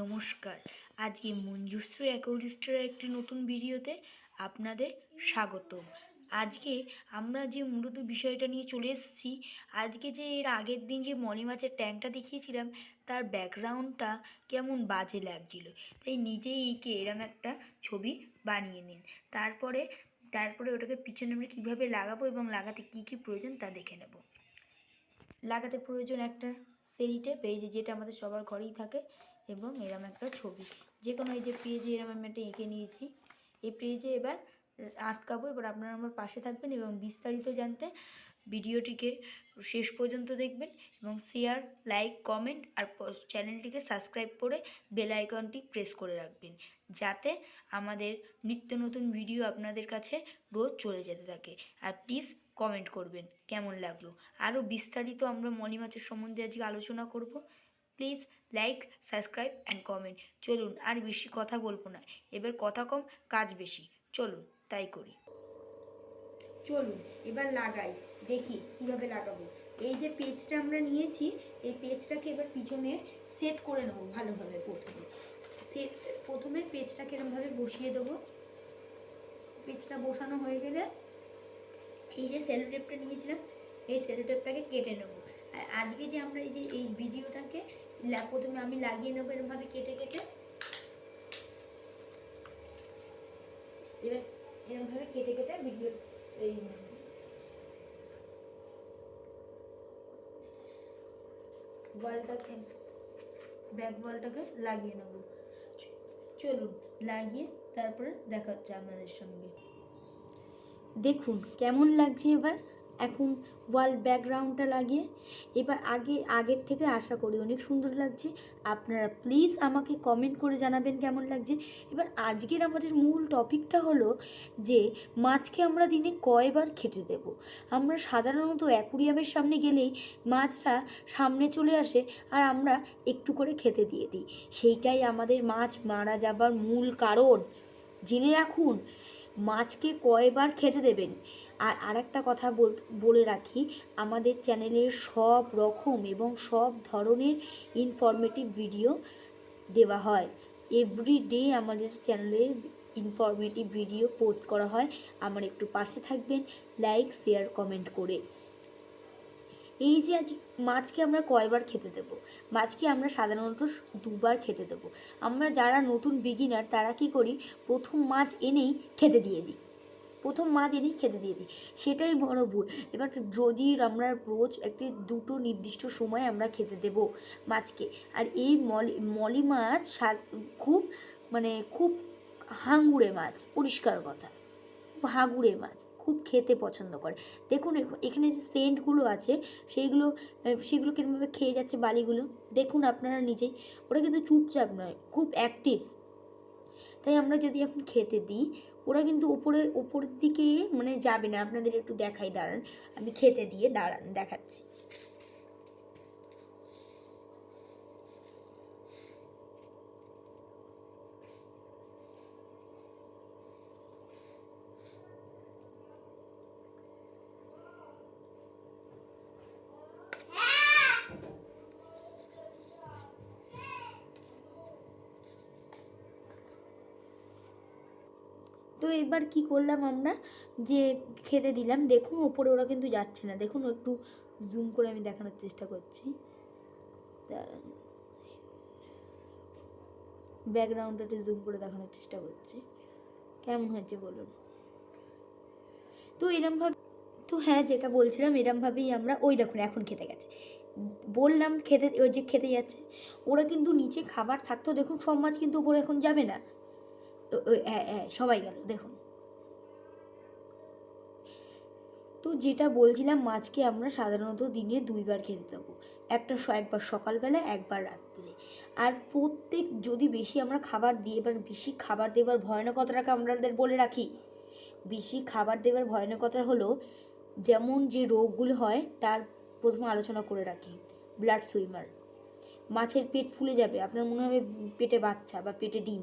নমস্কার। আজকে মঞ্জুশ্রী অ্যাকোরিস্টের একটি নতুন ভিডিওতে আপনাদের স্বাগতম। আজকে আমরা যে মূলত বিষয়টা নিয়ে চলে এসেছি, আজকে যে এর আগের দিন যে মলি মাছের ট্যাঙ্কটা দেখিয়েছিলাম, তার ব্যাকগ্রাউন্ডটা কেমন বাজে লাগছিল। তাই নিজেই এঁকে এরম একটা ছবি বানিয়ে নিন। তারপরে তারপরে ওটাকে পিছনে আমরা কীভাবে লাগাবো এবং লাগাতে কী কী প্রয়োজন তা দেখে নেব। লাগাতে প্রয়োজন একটা সেরি টেপ এই যে যেটা আমাদের সবার ঘরেই থাকে এবং এরম একটা ছবি। যে কোনো এই যে পেজে এরম আমি একটা এঁকে নিয়েছি। এই পেজে এবার আটকাবো, এবার আপনারা আমার পাশে থাকবেন এবং বিস্তারিত জানতে ভিডিওটিকে শেষ পর্যন্ত দেখবেন এবং শেয়ার লাইক কমেন্ট আর চ্যানেলটিকে সাবস্ক্রাইব করে বেল আইকনটি প্রেস করে রাখবেন। যাতে আমাদের নিত্য নতুন ভিডিও আপনাদের কাছে রোজ চলে যেতে থাকে। আর প্লিজ কমেন্ট করবেন, কেমন লাগল? আরও বিস্তারিত আমরা মলি মাছের সম্বন্ধে আজকে আলোচনা করব। Please like subscribe and comment চলুন, আর বেশি কথা বলব না। এবার কথা কম, কাজ বেশি। চলুন, তাই করি। চলুন, এবার লাগাই। দেখি কীভাবে লাগাবো। এই যে পেজটা আমরা নিয়েছি, এই পেজটাকে এবার পিছনে সেট করে নেব ভালোভাবে প্রথমে। সেট প্রথমে পেজটাকে এরমভাবে বসিয়ে দেবো। পেজটা বসানো হয়ে গেলে এই যে সেলো টেপটা নিয়েছিলাম, এই সেলো টেপটাকে কেটে নেব। আজকে যে আমরা এই যে, এই ভিডিওটাকে প্রথমে আমি লাগিয়ে নেব এরমভাবে কেটে কেটে। এবার এরমভাবে কেটে কেটে ভিডিও, এই বলটাকে, ব্যাক বলটাকে লাগিয়ে নেব। চলুন, লাগিয়ে তারপরে দেখা হচ্ছে আপনাদের সঙ্গে। দেখুন, কেমন লাগছে এবার? এখন ওয়াল ব্যাকগ্রাউন্ডটা লাগিয়ে, এবার আগে, আগের থেকে আশা করি অনেক সুন্দর লাগছে। আপনারা প্লিজ আমাকে কমেন্ট করে জানাবেন কেমন লাগছে। এবার আজকের আমাদের মূল টপিকটা হলো যে, মাছকে আমরা দিনে কয়বার খেতে দেব? আমরা সাধারণত অ্যাকুরিয়ামের সামনে গেলেই মাছরা সামনে চলে আসে আর আমরা একটু করে খেতে দিয়ে দিই। সেইটাই আমাদের মাছ মারা যাবার মূল কারণ। জেনে রাখুন মাছকে কয়বার খেতে দেবেন? আর আরেকটা কথা বল রাখি, আমাদের চ্যানেলের সব রকম এবং সব ধরনের ইনফরমেটিভ ভিডিও দেওয়া হয়। এভরি ডে আমাদের চ্যানেলে ইনফরমেটিভ ভিডিও পোস্ট করা হয়। আমার একটু পাশে থাকবেন লাইক শেয়ার কমেন্ট করে। এই যে আজ মাছকে আমরা কয়বার খেতে দেব? মাছকে আমরা সাধারণত দুবার খেতে দেবো। আমরা যারা নতুন বিগিনার তারা কি করি? প্রথম মাছ এনেই খেতে দিয়ে দিই। প্রথম মাছ এনেই খেতে দিয়ে দিই। সেটাই বড় ভুল। এবার যদি আমরা রোজ একটি দুটো নির্দিষ্ট সময় আমরা খেতে দেব মাছকে, আর এই মলি মলি মাছ খুব মানে খুব হাঙুড়ে মাছ, পরিষ্কার কথা। হাঙুড়ে মাছ। খুব খেতে পছন্দ করে। দেখুন, এখ- এখানে যে সেন্টগুলো আছে, সেইগুলো সেগুলো কীরকমভাবে খেয়ে যাচ্ছে বালিগুলো, দেখুন আপনারা নিজেই ওরা কিন্তু চুপচাপ নয়, খুব অ্যাক্টিভ তাই আমরা যদি এখন খেতে দিই, ওরা কিন্তু ওপরে, ওপরের দিকে মানে যাবে না। আপনাদের একটু দেখাই, দাঁড়ান। আমি খেতে দিয়ে দাঁড়ান, দেখাচ্ছি। তো এবার কি করলাম আমরা? যে খেতে দিলাম। দেখুন, ওপরে ওরা কিন্তু যাচ্ছে না। দেখুন, একটু জুম করে আমি দেখানোর চেষ্টা করছি। দাঁড়ান। ব্যাকগ্রাউন্ডটা একটু জুম করে দেখানোর চেষ্টা করছি। কেমন হয়েছে বলুন? তো এরমভাবে তো হ্যাঁ যেটা বলছিলাম এরমভাবেই আমরা, ওই দেখুন, এখন খেতে গেছে। বললাম খেতে, ওই যে খেতে যাচ্ছে। ওরা কিন্তু নিচে খাবার থাকতো, দেখুন, সব মাছ কিন্তু উপরে এখন যাবে না। সবাই গেল, দেখুন। তো যেটা বলছিলাম, মাছকে আমরা সাধারণত দিনে দুইবার খেতে দেবো। একটা একবার সকালবেলা, একবার রাত্রে আর প্রত্যেক, যদি বেশি আমরা খাবার দিই এবার বেশি খাবার দেবার ভয়ানকতাটাকে আমাদের বলে রাখি। বেশি খাবার দেবার ভয়ানকতা হলো, যেমন যে রোগগুলো হয়, তার প্রথমে আলোচনা করে রাখি। Blood swimmer. মাছের পেট ফুলে যাবে, আপনার মনে হবে পেটে বাচ্চা বা পেটে ডিম।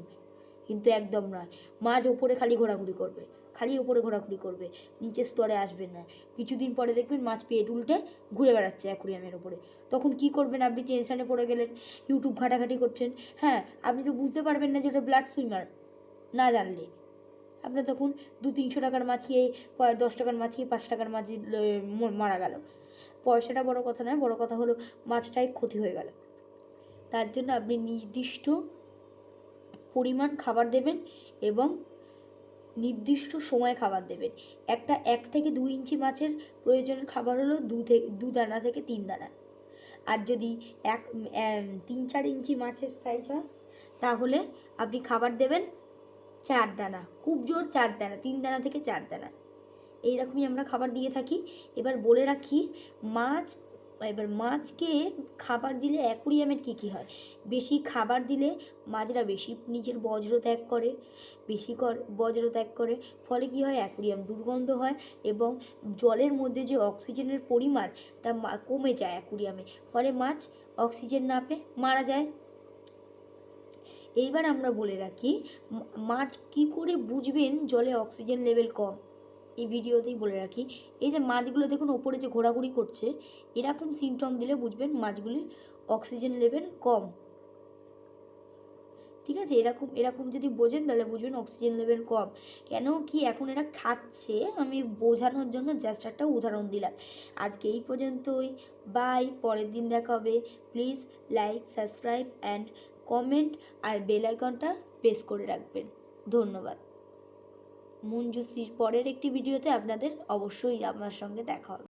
কিন্তু একদম নয়। মাছ ওপরে খালি ঘোরাঘুরি করবে, খালি ওপরে ঘোরাঘুরি করবে, নিচের স্তরে আসবে না। কিছুদিন পরে দেখবেন মাছ পেট উল্টে ঘুরে বেড়াচ্ছে অ্যাকুরিয়ামের ওপরে তখন কি করবেন আপনি? টেনশানে পড়ে গেলেন ইউটিউব ঘাটাঘাটি করছেন। হ্যাঁ আপনি তো বুঝতে পারবেন না যে ওটা ব্লাড সুইমার না জানলে। আপনার তখন দু তিনশো টাকার মাছ খেয়ে দশ টাকার মাছ খেয়ে, পাঁচ টাকার মাছ মারা গেল। পয়সাটা বড় কথা নয়, বড় কথা হলো মাছটাই ক্ষতি হয়ে গেল। তার জন্য আপনি নির্দিষ্ট পরিমাণ খাবার দেবেন এবং নির্দিষ্ট সময় খাবার দেবেন। একটা এক থেকে দু ইঞ্চি মাছের প্রয়োজনের খাবার হলো দু থেকে দু দানা থেকে তিন দানা। আর যদি এক তিন চার ইঞ্চি মাছের সাইজ হয়, তাহলে আপনি খাবার দেবেন চার দানা। খুব জোর চার দানা, তিন দানা থেকে চার দানা। এইরকমই আমরা খাবার দিয়ে থাকি। এবার বলে রাখি, মাছ এবার মাছকে খাবার দিলে অ্যাকুরিয়ামের কী কী হয়? বেশি খাবার দিলে মাছরা বেশি নিজের বজ্র ত্যাগ করে, বেশি কর, বজ্র ত্যাগ করে। ফলে কী হয়? অ্যাকুরিয়াম দুর্গন্ধ হয় এবং জলের মধ্যে যে অক্সিজেনের পরিমাণ তা কমে যায় অ্যাকুরিয়ামে। ফলে মাছ অক্সিজেন না পেয়ে মারা যায়। এইবার আমরা বলে রাখি মাছ কি করে বুঝবেন জলে অক্সিজেন লেভেল কম? এই ভিডিওতেই বলে রাখি, এই যে মাছগুলো দেখুন ওপরে যে ঘোরাঘুরি করছে, এরকম সিমটম দিলে বুঝবেন মাছগুলির অক্সিজেন লেভেল কম। ঠিক আছে? এরকম এরকম যদি বোঝেন তাহলে বুঝবেন অক্সিজেন লেভেল কম। কেন কি এখন এরা খাচ্ছে, আমি বোঝানোর জন্য জাস্ট একটা উদাহরণ দিলাম। আজকে এই পর্যন্তই বাই পরের দিন দেখা হবে। Please like subscribe and comment R bell আইকনটা প্রেস করে রাখবেন। ধন্যবাদ। মঞ্জুশ্রীর পরের একটি ভিডিওতে আপনাদের অবশ্যই আমার সঙ্গে দেখা হবে।